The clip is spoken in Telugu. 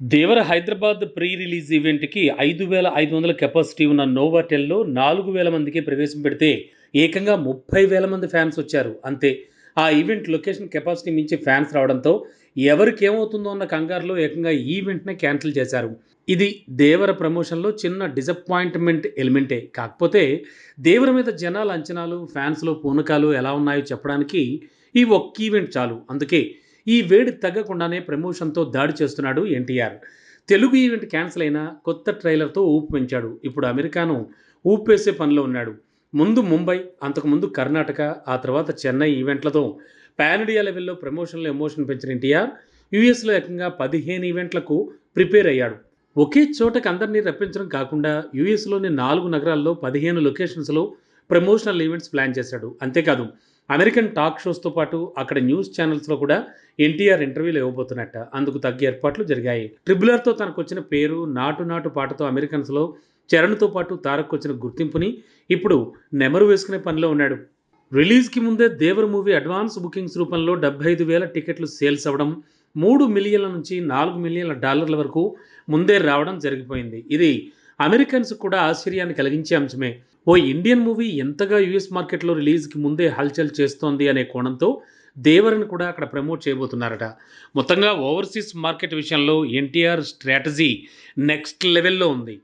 దేవర హైదరాబాద్ ప్రీ రిలీజ్ ఈవెంట్కి ఐదు వేల ఐదు వందల కెపాసిటీ ఉన్న నోవాటెల్లో నాలుగు వేల మందికి ప్రవేశం పెడితే ఏకంగా ముప్పై వేల మంది ఫ్యాన్స్ వచ్చారు. అంతే. ఆ ఈవెంట్ లొకేషన్ కెపాసిటీ మించి ఫ్యాన్స్ రావడంతో ఎవరికి ఏమవుతుందో అన్న కంగారులో ఏకంగా ఈవెంట్నే క్యాన్సిల్ చేశారు. ఇది దేవర ప్రమోషన్లో చిన్న డిసప్పాయింట్మెంట్ ఎలిమెంటే. కాకపోతే దేవర మీద జనాల అంచనాలు ఫ్యాన్స్లో పూనకాలు ఎలా ఉన్నాయో చెప్పడానికి ఈ ఒక్క ఈవెంట్ చాలు. అందుకే ఈ వేడి తగ్గకుండానే ప్రమోషన్తో దాడి చేస్తున్నాడు ఎన్టీఆర్. తెలుగు ఈవెంట్ క్యాన్సిల్ అయినా కొత్త ట్రైలర్తో ఊపు పెంచాడు. ఇప్పుడు అమెరికాను ఊపేసే పనిలో ఉన్నాడు. ముందు ముంబై అంతకుముందు కర్ణాటక ఆ తర్వాత చెన్నై ఈవెంట్లతో పాన్ ఇండియా లెవెల్లో ప్రమోషన్లో ఎమోషన్ పెంచిన ఎన్టీఆర్ యూఎస్లో ఏకంగా పదిహేను ఈవెంట్లకు ప్రిపేర్ అయ్యాడు. ఒకే చోటకి అందరినీ రప్పించడం కాకుండా యూఎస్లోని నాలుగు నగరాల్లో పదిహేను లొకేషన్స్లో ప్రమోషనల్ ఈవెంట్స్ ప్లాన్ చేశాడు. అంతేకాదు అమెరికన్ టాక్ షోస్తో పాటు అక్కడ న్యూస్ ఛానల్స్లో కూడా ఎన్టీఆర్ ఇంటర్వ్యూలు ఇవ్వబోతున్నట్ట. అందుకు తగ్గ ఏర్పాట్లు జరిగాయి. ట్రిబులర్తో తనకు వచ్చిన పేరు నాటు నాటు పాటతో అమెరికన్స్లో చరణ్తో పాటు తారక్ వచ్చిన గుర్తింపుని ఇప్పుడు నెమరు వేసుకునే పనిలో ఉన్నాడు. రిలీజ్కి ముందే దేవర్ మూవీ అడ్వాన్స్ బుకింగ్స్ రూపంలో డెబ్బై ఐదు వేల టికెట్లు సేల్స్ అవ్వడం మూడు మిలియన్ల నుంచి నాలుగు మిలియన్ల డాలర్ల వరకు ముందే రావడం జరిగిపోయింది. ఇది అమెరికన్స్ కూడా ఆశ్చర్యాన్ని కలిగించే అంశమే. ఓ ఇండియన్ మూవీ ఎంతగా యుఎస్ మార్కెట్లో రిలీజ్కి ముందే హల్చల్ చేస్తోంది అనే కోణంతో దేవరని కూడా అక్కడ ప్రమోట్ చేయబోతున్నారట. మొత్తంగా ఓవర్సీస్ మార్కెట్ విషయంలో ఎన్టీఆర్ స్ట్రాటజీ నెక్స్ట్ లెవెల్లో ఉంది.